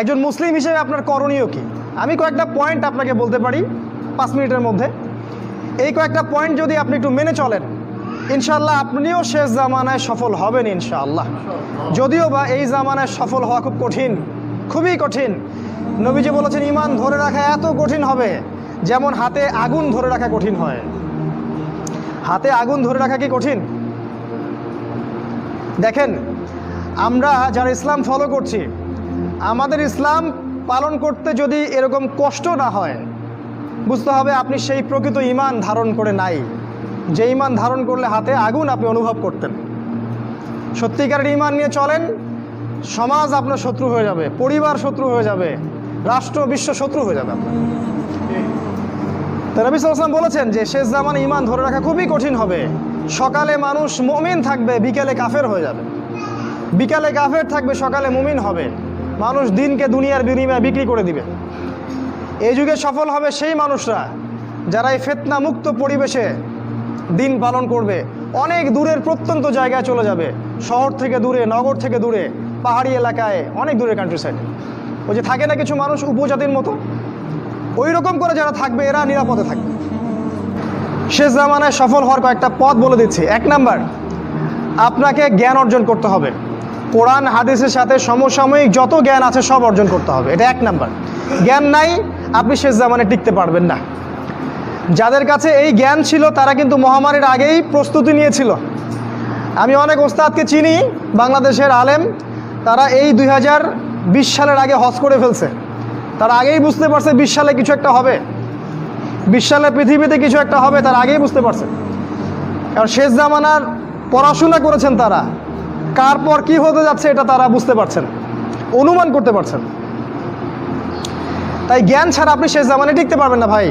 একজন মুসলিম হিসেবে আপনার করণীয় কি? আমি কয়েকটা পয়েন্ট আপনাকে বলতে পারি পাঁচ মিনিটের মধ্যে। এই কয়েকটা পয়েন্ট যদি আপনি একটু মেনে চলেন ইনশাল্লাহ আপনিও শেষ জামানায় সফল হবেন ইনশাআল্লাহ। যদিও বা এই জামানায় সফল হওয়া খুব কঠিন, খুবই কঠিন। নবীজি বলেছেন, ইমান ধরে রাখা এত কঠিন হবে যেমন হাতে আগুন ধরে রাখা কঠিন হয়। হাতে আগুন ধরে রাখা কি কঠিন? দেখেন, আমরা যারা ইসলাম ফলো করছি আমাদের ইসলাম পালন করতে যদি এরকম কষ্ট না হয়, বুঝতে হবে আপনি সেই প্রকৃত ইমান ধারণ করে নাই। যে ইমান ধারণ করলে হাতে আগুন আপনি অনুভব করতেন। সত্যিকারের ইমান নিয়ে চলেন, সমাজ আপনার শত্রু হয়ে যাবে, পরিবার শত্রু হয়ে যাবে, রাষ্ট্র, বিশ্ব শত্রু হয়ে যাবে আপনার। তো রবি বলেছেন যে, শেষ জামান ইমান ধরে রাখা খুবই কঠিন হবে। সকালে মানুষ মমিন থাকবে, বিকেলে কাফের হয়ে যাবে। বিকালে কাফের থাকবে, সকালে মুমিন হবে। মানুষ দিনকে দুনিয়ার বিনিময়ে বিক্রি করে দিবে। এই যুগে সফল হবে সেই মানুষরা যারা এই ফেতনা মুক্ত পরিবেশে দিন পালন করবে। অনেক দূরের প্রত্যন্ত জায়গায় চলে যাবে। শহর থেকে দূরে, নগর থেকে দূরে, পাহাড়ি এলাকায়, অনেক দূরে কান্ট্রি সাইডে ওই যে থাকে না কিছু মানুষ উপজাতির মতো? ওই রকম করে যারা থাকবে, এরা নিরাপদে থাকবে। শেষ জামানায় সফল হওয়ার কয়েকটা পথ বলে দিচ্ছি। এক নাম্বার, আপনাকে জ্ঞান অর্জন করতে হবে। কোরআন, হাদিসের সাথে সমসাময়িক যত জ্ঞান আছে সব অর্জন করতে হবে। এটা এক নাম্বার। জ্ঞান নাই, আপনি শেষ জামানে টিকতে পারবেন না। যাদের কাছে এই জ্ঞান ছিল, তারা কিন্তু মহামারীর আগেই প্রস্তুতি নিয়েছিল। আমি অনেক ওস্তাদকে চিনি, বাংলাদেশের আলেম। তারা এই দুই সালের আগে হজ করে ফেলছে। তারা আগেই বুঝতে পারছে বিশ সালে কিছু একটা হবে। বিশ সালে পৃথিবীতে কিছু একটা হবে, তার আগেই বুঝতে পারছে। কারণ শেষ জামানার পড়াশোনা করেছেন তারা। কার পর কি হতে যাচ্ছে এটা তারা বুঝতে পারছেন, অনুমান করতে পারছেন। তাই জ্ঞান ছাড়া আপনি শেষ জামানে টিকতে পারবেন না ভাই।